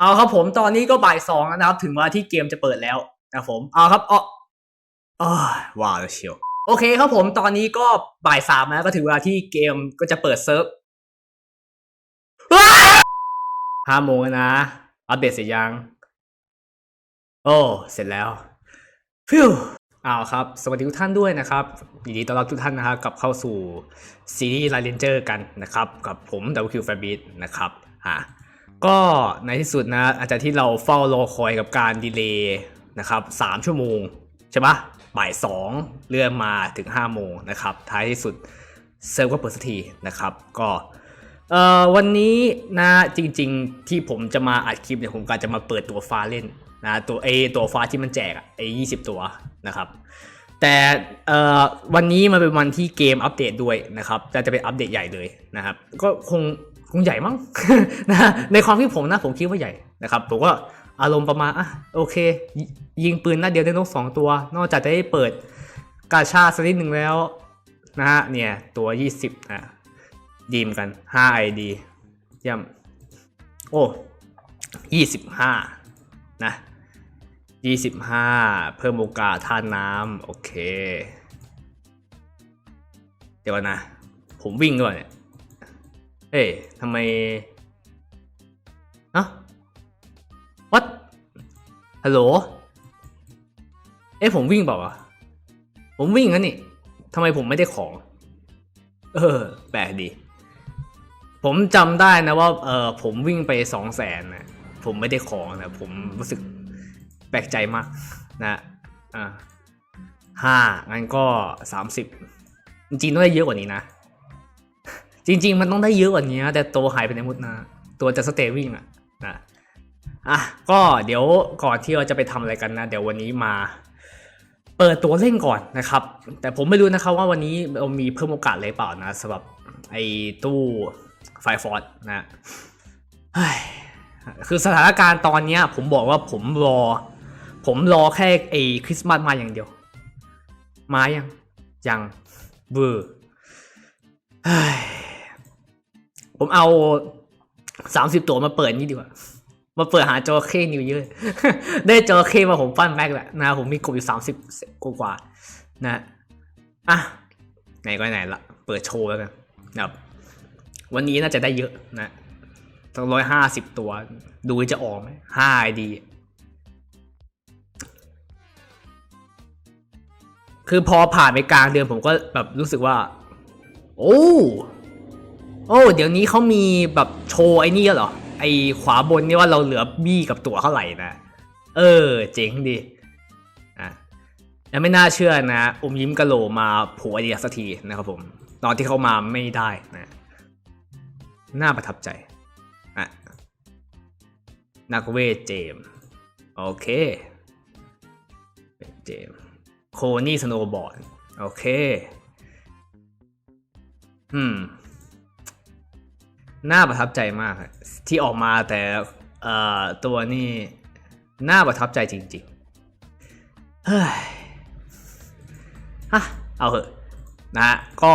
เอาครับผมตอนนี้ก็บ่ายสองแล้วนะครับ ถึงเวลาที่เกมจะเปิดแล้วนะครับผมเอาครับอ๋ออ้าวว้าวเชียวโอเคครับผมตอนนี้ก็บ่ายสามแล้วก็ถึงเวลาที่เกมก็จะเปิดเซิร์ฟห้าโมงแล้วนะอัปเดตเสร็จยัง โอ้เสร็จแล้วฟิวอ้าวครับ สวัสดีทุกท่านด้วยนะครับยินดีต้อนรับทุกท่านนะครับกลับเข้าสู่ซีรีส์ไลเลนเจอร์กันนะครับ กับผมดับเบิลคิวแฟบิทนะครับอ่า ก็ในที่สุดนะอาจจะที่เราเฝ้ารอคอยกับการดีเลย์นะครับสามชั่วโมงใช่ปะบ่ายสองเลื่อนมาถึง5โมงนะครับท้ายที่สุดเซิร์ฟก็เปิดสักทีนะครับ ก็เอ่อวันนี้นะจริงๆที่ผมจะมาอัดคลิปเนี่ยผมก็จะมาเปิดตัวฟ้าเล่นนะตัวเอตัวฟ้าที่มันแจกไอยี่สิบตัวนะครับ แต่เอ่อวันนี้มันเป็นวันที่เกมอัปเดตด้วยนะครับแต่จะเป็นอัปเดตใหญ่เลยนะครับ ก็คง คงใหญ่มั้งนะในความคิดผมนะผมคิดว่าใหญ่นะครับผมก็อารมณ์ประมาณอะโอเคยยิงปืนนัดเดียวได้นกสองตัว นอกจากจะได้เปิดกาชาสักนิดหนึ่งแล้วนะฮะเนี่ยตัว 20อะดีมกัน 5 ID เยี่ยมโอ้25 นะ 25 เพิ่มโอกาสท่าน้ำโอเค เดี๋ยวก่อนนะ ผมวิ่งก่อนเนี่ย เอ้ยทำไมอะ what ฮัลโหล เอ้ผมวิ่งเปล่าวะผมวิ่งงั้นนี่ทำไมผมไม่ได้ของ เออ แปลกดี ผมจำได้นะว่า เออผมวิ่งไปสองแสนนะผมไม่ได้ของนะ ผมรู้สึกแปลกใจมาก นะอ่าห้างั้นก็สามสิบจริงๆต้องได้เยอะกว่านี้นะ จริง ๆ มันต้องได้เยอะกว่านี้แต่ตัวหายไปในหมดนะ ตัวจะสเตวิ่งอะนะอะก็เดี๋ยวก่อนที่เราจะไปทำอะไรกันนะ เดี๋ยววันนี้มา เปิดตัวเล่นก่อนนะครับ แต่ผมไม่รู้นะครับว่าวันนี้เรามีเพิ่มโอกาสอะไรเปล่านะสำหรับไอ้ตู้ไฟฟอร์ดนะเฮ้ยคือสถานการณ์ตอนเนี้ยผมบอกว่าผมรอ ผมรอแค่ไอ้คริสต์มาสมาอย่างเดียว มายังยังเบอร์เฮ้ย ผมเอาสามสิบตัวมาเปิดนี่ดีกว่า มาเปิดหาจอเคนิวเยอะ ได้จอเคมาผมปั้นแม็กแหละนะผมมีกบอยู่สามสิบกว่านะ อะ ไหนก็ไหนละ เปิดโชว์แล้วกันนะครับ วันนี้น่าจะได้เยอะนะต้องร้อยห้าสิบตัว ดูจะออกไหมห้าไอดี คือพอผ่านไปกลางเดือนผมก็แบบรู้สึกว่า โอ้ โอ้เดี๋ยวนี้เขามีแบบโชว์ไอ้นี่เหรอ ไอ้ขวาบนนี่ว่าเราเหลือบี้กับตั๋วเท่าไหร่นะ เออ เจ๋งดีอะแล้วไม่น่าเชื่อนะอมยิ้มกะโหลมาผัวเดียสักทีนะครับผม ตอนที่เขามาไม่ได้นะน่าประทับใจอะนักเวทเจม โอเค เจม โคนี่สโนบอร์ด โอเค อืม น่าประทับใจมากที่ออกมาแต่เอ่อตัวนี่น่าประทับใจจริงๆเฮ้ยฮะเอาเหอะนะฮะก็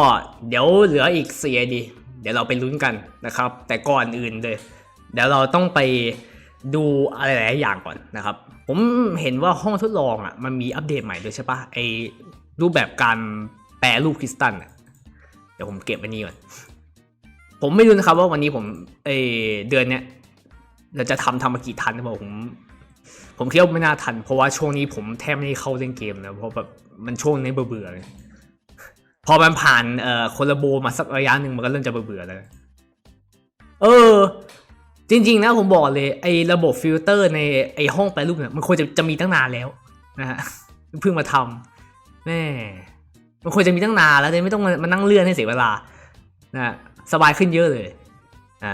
เดี๋ยวเหลืออีก 4 ID เดี๋ยวเราไปลุ้นกันนะครับ แต่ก่อนอื่นเลย เดี๋ยวเราต้องไปดูอะไรหลายอย่างก่อนนะครับ ผมเห็นว่าห้องทดลองอะมันมีอัปเดตใหม่ด้วยใช่ปะไอรูปแบบการแปลรูปคริสตัลอะเดี๋ยวผมเก็บไว้นี่ก่อน ผมไม่รู้นะครับว่าวันนี้ผมเอเดือนเนี้ยเราจะทำทำมากี่ทันนะผม ผมคิดว่าไม่น่าทัน เพราะว่าช่วงนี้ผมแทบไม่ได้เข้าเล่นเกมนะเพราะแบบมันช่วงนี้เบื่อๆเลยพอมันผ่านเอ่อโคลาโบมาสักระยะหนึ่งมันก็เริ่มจะเบื่อแล้วเออ จริง ๆ นะผมบอกเลยไอ้ระบบฟิลเตอร์ในไอ้ห้องแปลรูปเนี่ยมันควรจะจะมีตั้งนานแล้วนะฮะเพิ่งมาทำแม่มันควรจะมีตั้งนานแล้วเลยไม่ต้องมานั่งเลื่อนให้เสียเวลานะ สบายขึ้นเยอะเลย อะ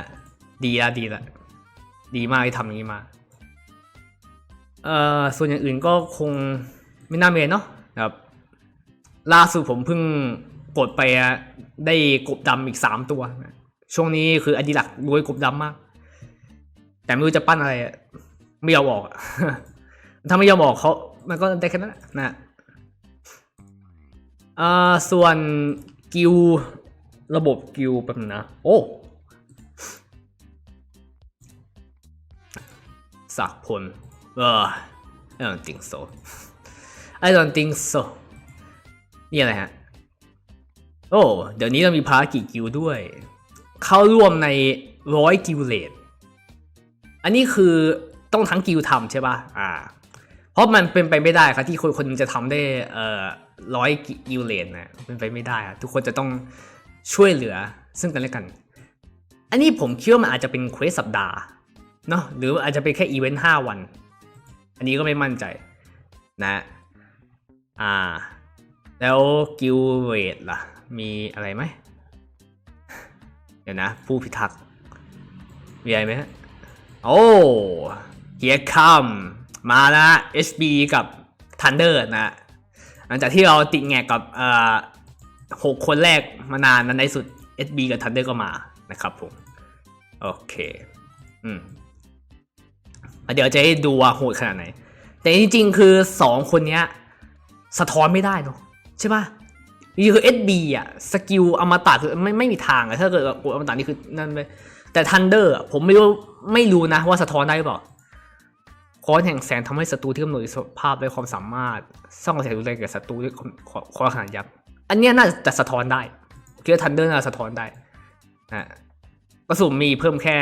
ดีละดีละ ดีมากที่ทำอย่างนี้มา เอ่อ ส่วนอย่างอื่นก็คงไม่น่าเมนเนาะครับ ล่าสุดผมเพิ่งกดไปได้กบดำอีกสามตัว ช่วงนี้คืออดีหลักรวยกบดำมาก แต่ไม่รู้จะปั้นอะไร ไม่ยอมออก ถ้าไม่ยอมออกเขา มันก็ได้แค่นั้นแหละนะ อ่า ส่วนกิล ระบบกิลแบบนะ โอ้สักพลเออ I don't think so I don't think so นี่อะไรฮะ โอ้ เดี๋ยวนี้เรามีภารกิจกิลด้วย เข้าร่วมในร้อยกิลเลดอันนี้คือต้องทั้งกิลทำใช่ป่ะ อ่า เพราะมันเป็นไปไม่ได้ครับที่คนคนจะทำได้เอ่อร้อยกิลเลนนะเป็นไปไม่ได้อะทุกคนจะต้อง ช่วยเหลือซึ่งกันและกัน อันนี้ผมคิดว่ามันอาจจะเป็นเควสสัปดาห์เนาะหรืออาจจะเป็นแค่อีเวนต์ห้าวัน อันนี้ก็ไม่มั่นใจนะ อ่า แล้วกิลเวดล่ะ มีอะไรไหม เดี๋ยวนะ ผู้พิทักษ์มีอะไรไหมฮะโอ้เฮียคัมมาแล้ว HB กับ Thunder นะ หลังจากที่เราติดแงกกับเอ่อ หกคนแรกมานานนั้นในสุด HB กับ Thunder ก็มานะครับผม โอเค อืมเดี๋ยวจะให้ดูว่าโหดขนาดไหน แต่จริงๆ คือสองคนเนี้ย สะท้อนไม่ได้เนอะใช่ปะนี่คือ SB อะ สกิลอมตะคือไม่ไม่มีทางอะถ้าเกิดกดอมตะนี่คือนั่นไปแต่ทันเดอร์ผมไม่รู้ไม่รู้นะว่าสะท้อนได้หรือเปล่าคอนแห่งแสงทำให้ศัตรูที่กำหนดภาพด้วยความสามารถสร้างกระแสรุนแรงแก่ศัตรูด้วยความความขนาดยักษ์ อันเนี้ยน่าจะสะท้อนได้คิดว่าทันเดอร์น่าจะสะท้อนได้นะกระสุนมีเพิ่มแค่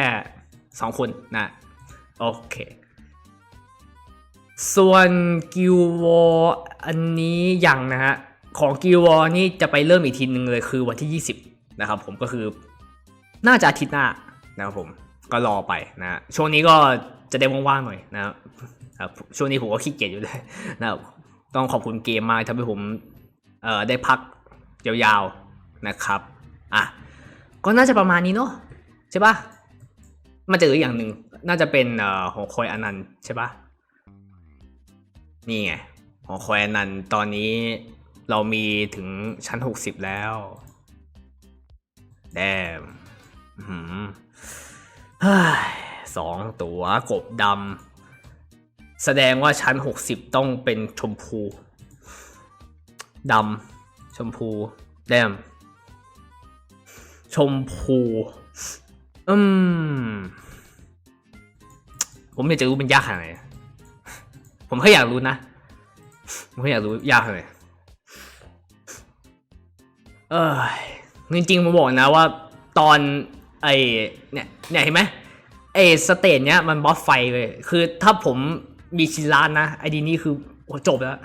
สองคนนะโอเค ส่วนกิววออันนี้ยังนะฮะ ของกิววอนี่จะไปเริ่มอีกทีนึงเลยคือวันที่ 20 นะครับผมก็คือน่าจะอาทิตย์หน้านะครับผมก็รอไปนะช่วงนี้ก็จะได้ว่างๆหน่อยนะครับครับช่วงนี้ผมก็ขี้เกียจอยู่เลยนะครับต้องขอบคุณเกมมากทำให้ผมเอ่อได้พัก ยาวๆนะครับอะก็น่าจะประมาณนี้เนาะใช่ปะมันจะเหลืออย่างหนึ่งน่าจะเป็นเอ่อหอคอยอนันต์ใช่ปะนี่ไงหอคอยอนันต์ตอนนี้เรามีถึงชั้น 60 แล้วแดมหือเฮ้ยสองตัวกบดำแสดงว่าชั้น 60 ต้องเป็นชมพูดำ ชมพูแดมชมพูอืมผมอยากจะรู้มันยากขนาดไหนผมแค่อยากรู้นะ ผมแค่อยากรู้ยากขนาดไหนเออจริงๆผมบอกนะว่าตอนไอเนี่ยเนี่ยเห็นไหมไอสเตจเนี้ยมันบอสไฟเลย คือถ้าผมมีชินลานนะไอดีนี้คือโอ้จบแล้ว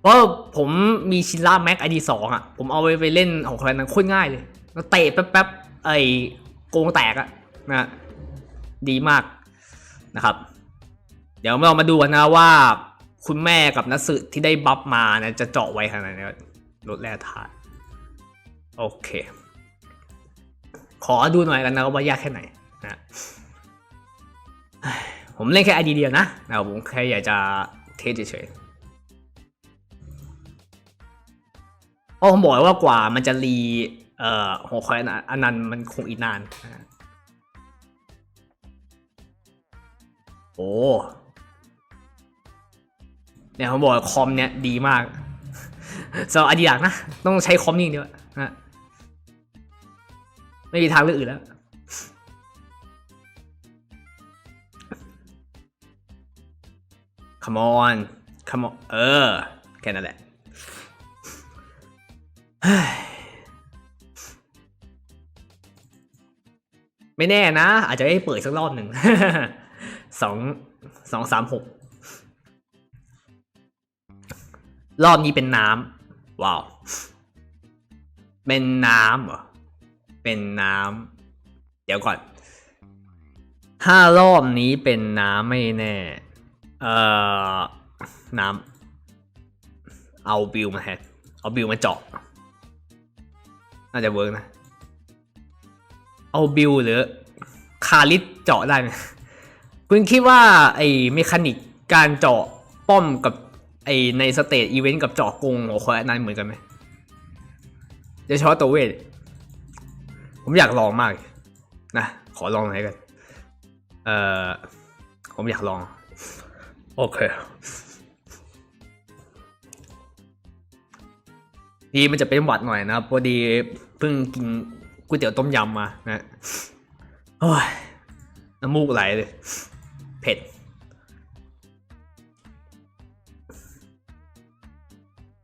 เพราะผมมีชินล่าแม็กไอดีสองอะ ผมเอาไปไปเล่นของใครนั้นโคตรง่ายเลยแล้วเตะแป๊บๆไอโกงแตกอะนะดีมากนะครับ เดี๋ยวเรามาดูกันนะว่าคุณแม่กับนัสึที่ได้บัฟมานะจะเจาะไว้ขนาดไหนลดแร่ธาตุโอเค ขอดูหน่อยกันนะว่ายากแค่ไหนนะผมเล่นแค่ไอดีเดียวนะนะผมแค่อยากจะเทสเฉย เพราะผมบอกว่ากว่ามันจะรีเอ่อหัวคอยอันนั้นมันคงอีกนานโอ้เนี่ยผมบอกคอมเนี่ยดีมากสำหรับอดีตนะ ต้องใช้คอมนี่อย่างเดียวนะไม่มีทางเลือกอื่นแล้ว come on come on เออ แค่นั้นแหละ ไม่แน่นะ อาจจะได้เปิดสักรอบหนึ่งสองสองสามหกรอบนี้เป็นน้ำว้าว เป็นน้ำเหรอ เป็นน้ำเดี๋ยวก่อน ถ้ารอบนี้เป็นน้ำไม่แน่ เอ่อ น้ำเอาบิวมาแฮเอาบิวมาเจาะ น่าจะเวิร์กนะ เอาบิวหรือคาริสเจาะได้ไหมคุณคิดว่าไอ้เมคานิกการเจาะป้อมกับไอ้ในสเตจอีเวนต์กับเจาะกงหัวคอยนั้นเหมือนกันไหมโดยเฉพาะตัวเวทผมอยากลองมากนะขอลองหน่อยกัน เอ่อ ผมอยากลอง โอเค นี่มันจะเป็นหวัดหน่อยนะครับพอดีเพิ่งกินก๋วยเตี๋ยวต้มยำมานะโอ้ยน้ำมูกไหลเลย เผ็ด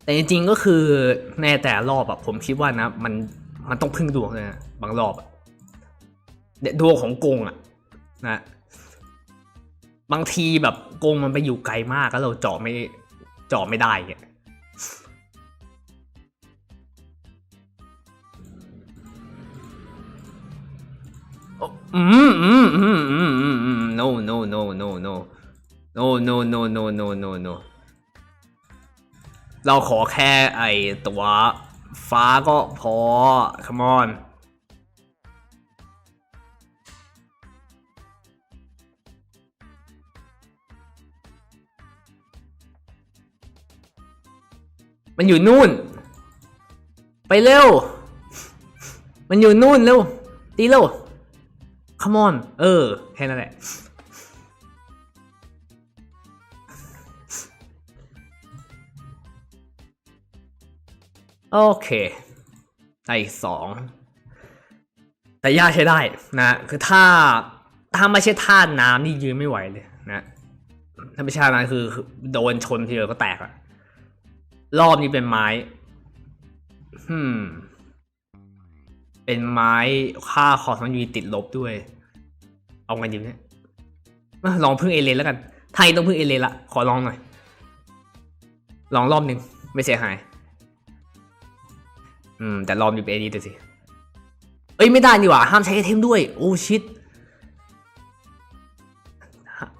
แต่จริงๆก็คือในแต่รอบอะผมคิดว่านะ มันมันต้องพึ่งดวงเลยนะบางรอบอะดวงของกงอะนะบางทีแบบกงมันไปอยู่ไกลมากแล้วเราเจาะไม่เจาะไม่ได้เงี้ย อืมอืมอืมอืมอืมอืม no no no no no no no no no no no no เราขอแค่ไอตัวฟ้าก็พอ come on มันอยู่นู่น ไปเร็ว มันอยู่นู่นเร็ว ตีเร็ว come on เออ แค่นั้นแหละ โอเคได้สอง แต่ยากใช้ได้นะ คือถ้า ถ้าไม่ใช่ท่าน้ำนี่ยืนไม่ไหวเลยนะถ้าไม่ใช่ท่าน้ำคือโดนชนทีเดียวก็แตกอะรอบนี้เป็นไม้อืมเป็นไม้ค่าคอสังยูติดลบด้วย เอาไงดีเนี่ยลองพึ่งเอเลนแล้วกัน ไทยต้องพึ่งเอเลนละ ขอลองหน่อย ลองรอบหนึ่งไม่เสียหาย อืม แต่รอบนี้เป็นเอดีแต่สิ เอ้ย ไม่ได้นี่หว่า ห้ามใช้ไอเทมด้วย โอ้ชิต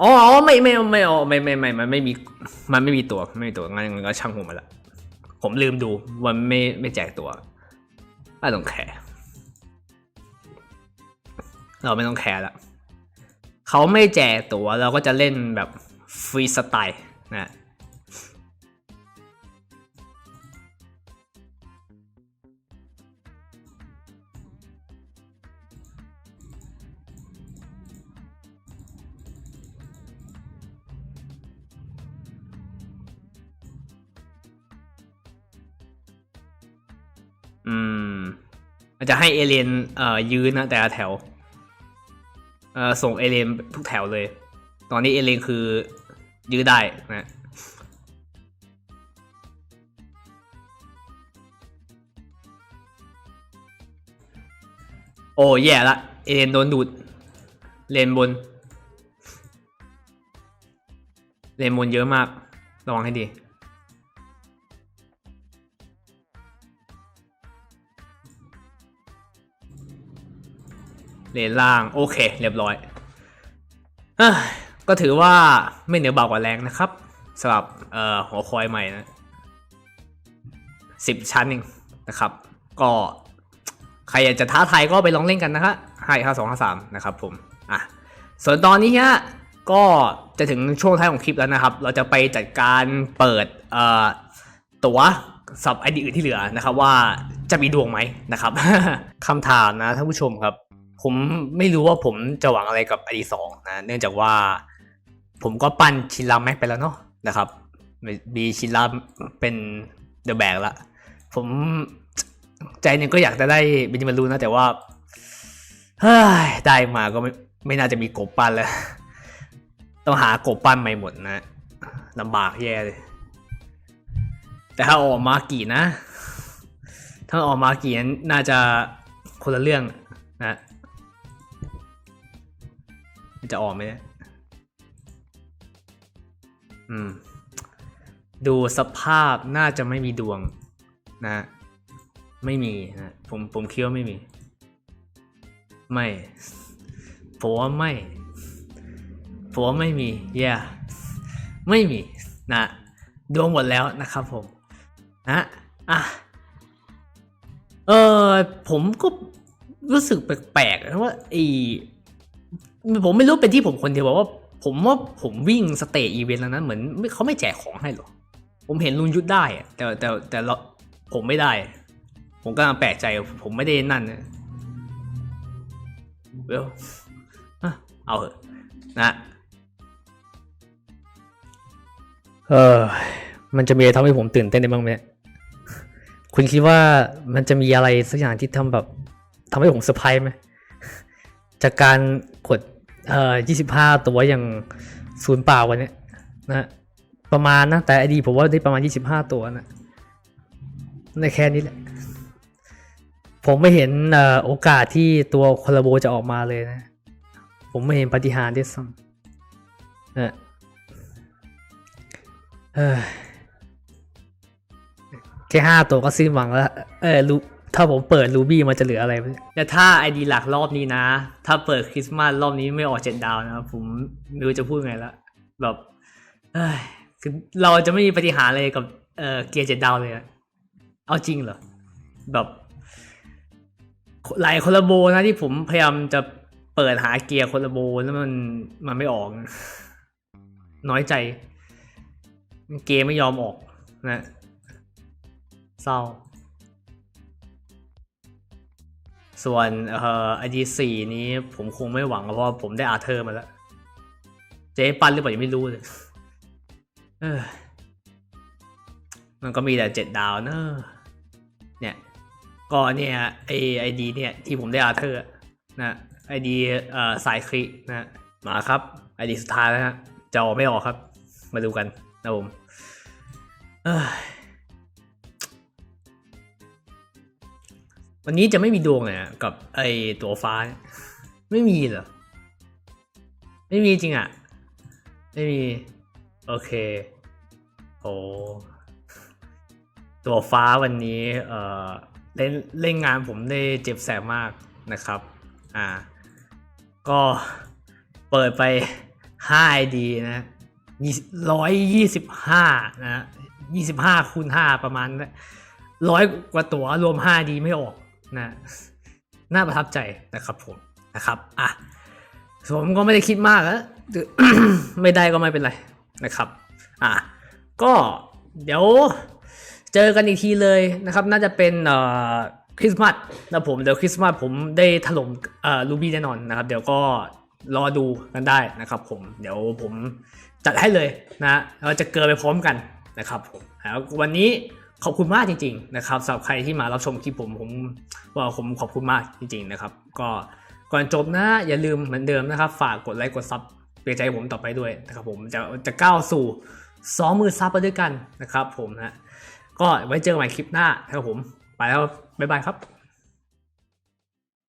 อ๋อไม่ไม่ไม่อ๋อไม่ไม่ไม่มันไม่มีมันไม่มีตัวไม่มีตัวงั้นงั้นก็ช่างหัวมันละผมลืมดูวันไม่ไม่แจกตัวไม่ต้องแคร์เราไม่ต้องแคร์ละ เขาไม่แจกตัวเราก็จะเล่นแบบฟรีสไตล์นะอืมอาจจะให้เอเลนเอ่อยืนนะแต่ละแถว ส่งเอเลนทุกแถวเลย ตอนนี้เอเลนคือยื้อได้นะโอ้แย่ละเอเลนโดนดูด เลนบน เลนบนเยอะมาก ระวังให้ดี เลนล่างโอเค เรียบร้อยอก็ถือว่าไม่เหนือเบากว่าแรงนะครับสำหรับหัวคอยใหม่นะสิบชั้นเองนะครับ ก็ใครอยากจะท้าทายก็ไปลองเล่นกันนะครับห้าห้าสองห้าสามนะครับผมอะส่วนตอนนี้ฮะก็จะถึงช่วงท้ายของคลิปแล้วนะครับ เราจะไปจัดการเปิดตั๋วสับไอดีอื่นที่เหลือนะครับ ว่าจะมีดวงไหมนะครับคำถามนะท่านผู้ชมครับ ผมไม่รู้ว่าผมจะหวังอะไรกับไอดีสองนะเนื่องจากว่า ผมก็ปั้นชินราแม็กไปแล้วเนาะนะครับมีชินราเป็นเดอะแบกละผมใจหนึ่งก็อยากจะได้เบนจิมารูนะ แต่ว่าเฮ้ยได้มาก็ไม่ไม่น่าจะมีกบปั้นแล้ว ต้องหากบปั้นใหม่หมดนะลำบากแย่เลย แต่ถ้าออกมากี่นะ ถ้าออกมากี่นั้นน่าจะคนละเรื่องนะ จะออกไหมเนี่ยอืม ดูสภาพน่าจะไม่มีดวงนะ ไม่มีนะผมผมคิดว่าไม่มี ไม่ผมว่าไม่ผมว่าไม่มีเย่ไม่มีนะ ดวงหมดแล้วนะครับผม นะอะเออผมก็รู้สึกแปลกๆนะว่าไอ ผมไม่รู้เป็นที่ผมคนเดียวบอกว่า ผมว่าผมวิ่งสเตจอีเวนต์แล้วนะเหมือนเขาไม่แจกของให้หรอ ผมเห็นลุงยุทธได้แต่แต่แต่เราผมไม่ได้ ผมก็แปลกใจผมไม่ได้นั่นเวลอะเอาเถอะนะเออ มันจะมีอะไรทำให้ผมตื่นเต้นได้บ้างไหมคุณคิดว่ามันจะมีอะไรสักอย่างที่ทำแบบทำให้ผมเซอร์ไพรส์ไหมจากการกด เอ่อ25ตัวอย่างศูนย์เปล่าวันนี้นะประมาณนะ แต่อดีผมว่าได้ประมาณ25ตัวนะในแค่นี้แหละ ผมไม่เห็นเอ่อโอกาสที่ตัวคอลาโบจะออกมาเลยนะ ผมไม่เห็นปฏิหารด้วยซ้ำนะเอ้ยแค่ห้าตัวก็สิ้นหวังแล้ว เออรู ถ้าผมเปิดรูบี้มันจะเหลืออะไรแต่ถ้าไอดีหลักรอบนี้นะ ถ้าเปิดคริสต์มาสรอบนี้ไม่ออกเจ็ดดาวนะผมไม่รู้จะพูดไงละแบบเอ้ยคือเราจะไม่มีปฏิหารย์อะไรกับเออเกียร์เจ็ดดาวเลยอะเอาจริงเหรอ แบบ หลายคอลลาโบนะที่ผมพยายามจะเปิดหาเกียร์คอลลาโบแล้วมันมันไม่ออก น้อยใจ เกมไม่ยอมออกนะ เศร้า ส่วนเอ่อไอดีสี่นี้ผมคงไม่หวังเพราะผมได้อาร์เธอร์มาแล้ว เจ๊ปั้นหรือเปล่ายังไม่รู้เลยเออมันก็มีแต่เจ็ดดาวเนอะเนี่ยก็เนี่ยไอไอดีเนี่ยที่ผมได้อาร์เธอร์นะไอดีเอ่อสายคลินะมาครับไอดีสุดท้ายแล้วฮะจะออกไม่ออกครับ มาดูกันนะผมเอ้ย วันนี้จะไม่มีดวงเลยอะกับไอตัวฟ้า ไม่มีเหรอ ไม่มีจริงอะไม่มี โอเคโอ้ตัวฟ้าวันนี้เอ่อเล่นเล่นงานผมได้เจ็บแสบมากนะครับ อ่า ก็เปิดไป5 ID นะร้อยยี่สิบห้านะยี่สิบห้าคูณห้าประมาณร้อยกว่าตัวรวม5ดีไม่ออก นะน่าประทับใจนะครับผมนะครับอะผมก็ไม่ได้คิดมากแล้วไม่ได้ก็ไม่เป็นไรนะครับ อะก็เดี๋ยวเจอกันอีกทีเลยนะครับ น่าจะเป็นเอ่อคริสต์มาสนะผมเดี๋ยวคริสต์มาสผมได้ถล่มเอ่อรูบี้แน่นอนนะครับ เดี๋ยวก็รอดูกันได้นะครับ ผมเดี๋ยวผมจัดให้เลยนะเราจะเกินไปพร้อมกันนะครับผมแล้ววันนี้ ขอบคุณมากจริง ๆ นะครับสำหรับใครที่มารับชมคลิปผมผมว่าผมขอบคุณมากจริง ๆ นะครับ ก็ก่อนจบนะอย่าลืมเหมือนเดิมนะครับ ฝากกดไลค์กดซับเป็นใจผมต่อไปด้วยนะครับผมจะจะก้าวสู่สองมือซับไปด้วยกันนะครับ ผมนะก็ไว้เจอกันใหม่คลิปหน้านะครับผม ไปแล้วบ๊ายบายครับ